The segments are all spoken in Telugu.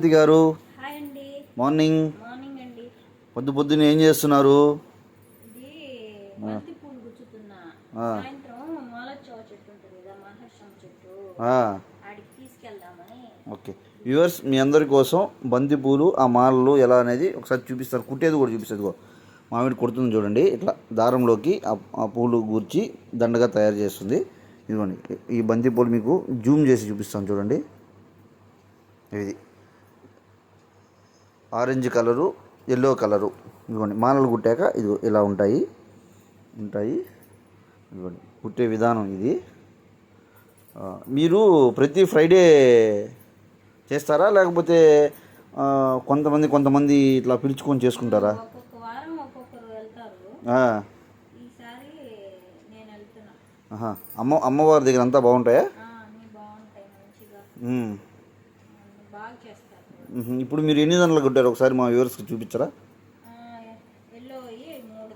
జ్యోతి గారు. మార్నింగ్. పొద్దు పొద్దున్న ఏం చేస్తున్నారు? ఓకే. వ్యూవర్స్ మీ అందరి కోసం బంతి పూలు ఆ మాలలు ఎలా అనేది ఒకసారి చూపిస్తారు. కుట్టేది కూడా చూపిస్తుంది మామిడి కుడుతుంది చూడండి. ఇట్లా దారంలోకి ఆ- ఆ పూలు గూర్చి దండగా తయారు చేస్తుంది. ఇదిగోండి. ఈ బంతి పూలు మీకు జూమ్ చేసి చూపిస్తాను చూడండి. ఇది. Orange colour yellow colour. ఇదిగోండి మాలలు కుట్టాక ఇది ఇలా ఉంటాయి. ఉంటాయి. ఇదిగోండి కుట్టే విధానం ఇది. మీరు ప్రతి ఫ్రైడే చేస్తారా? లేకపోతే కొంతమంది కొంతమంది ఇట్లా పిలుచుకొని చేసుకుంటారా. అమ్మ అమ్మవారి దగ్గర అంతా బాగుంటాయా? బాగా. ఇప్పుడు మీరు ఎన్ని దండలు కుట్టారు? ఒకసారి మా వ్యూవర్స్కి చూపించరా?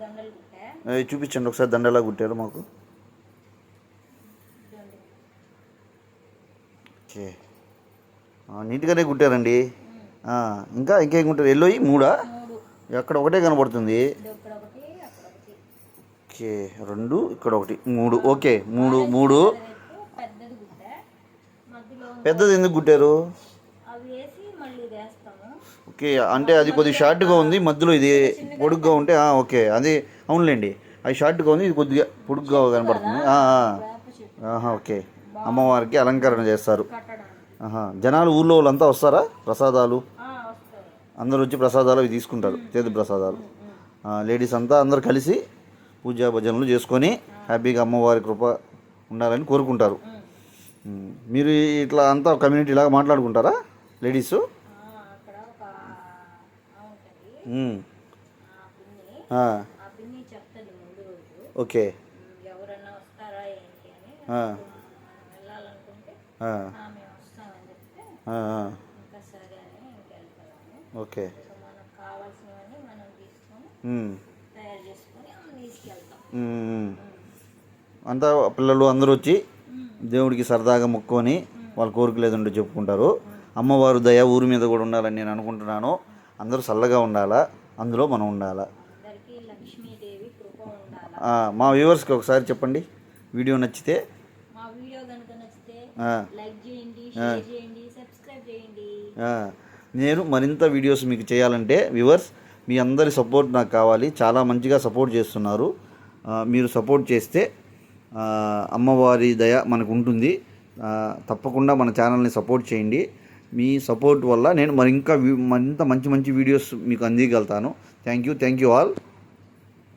దండలు చూపించండి. ఒకసారి దండ ఎలా కుట్టారు మాకు. ఓకే నీట్గానే కుట్టారండి. ఇంకా ఇంకేం కుట్టారు? ఎల్లోయి మూడా? ఎక్కడ ఒకటే కనబడుతుంది. ఓకే రెండు ఇక్కడ ఒకటి మూడు. ఓకే మూడు మూడు. పెద్దది ఎందుకు కుట్టారు? ఓకే అంటే అది కొద్దిగా షార్ట్గా ఉంది మధ్యలో ఇది పొడుగ్గా ఉంటే ఓకే అది అవునులేండి అది షార్ట్గా ఉంది ఇది కొద్దిగా పొడుగ్గా ఆహా ఓకే అమ్మవారికి అలంకరణ చేస్తారు. జనాలు ఊళ్ళో వాళ్ళంతా వస్తారా ప్రసాదాలు? అందరూ వచ్చి ప్రసాదాలు అవి తీసుకుంటారు చేతి ప్రసాదాలు. లేడీస్ అంతా అందరు కలిసి పూజా భజనలు చేసుకొని హ్యాపీగా అమ్మవారి కృప ఉండాలని కోరుకుంటారు. మీరు ఇట్లా అంతా కమ్యూనిటీ లాగా మాట్లాడుకుంటారా? లేడీస్? ఓకే. ఓకే. అంతా పిల్లలు అందరూ వచ్చి దేవుడికి సరదాగా మొక్కుకొని వాళ్ళ కోరికలు ఏదంటే చెప్పుకుంటారు. అమ్మవారు దయ ఊరి మీద కూడా ఉండాలని నేను అనుకుంటున్నాను. అందరూ చల్లగా ఉండాలా? అందులో మనం ఉండాలా? మా వ్యూవర్స్కి ఒకసారి చెప్పండి. వీడియో నచ్చితే? నేను మరింత వీడియోస్ మీకు చేయాలంటే వ్యూవర్స్ మీ అందరి సపోర్ట్ నాకు కావాలి. చాలా మంచిగా సపోర్ట్ చేస్తున్నారు. మీరు సపోర్ట్ చేస్తే అమ్మవారి దయ మనకు ఉంటుంది. తప్పకుండా మన ఛానల్ని సపోర్ట్ చేయండి. మీ సపోర్ట్ వల్ల నేను మరి ఇంకా మరింత మంచి మంచి వీడియోస్ మీకు అందించగలుగుతాను thank you thank you all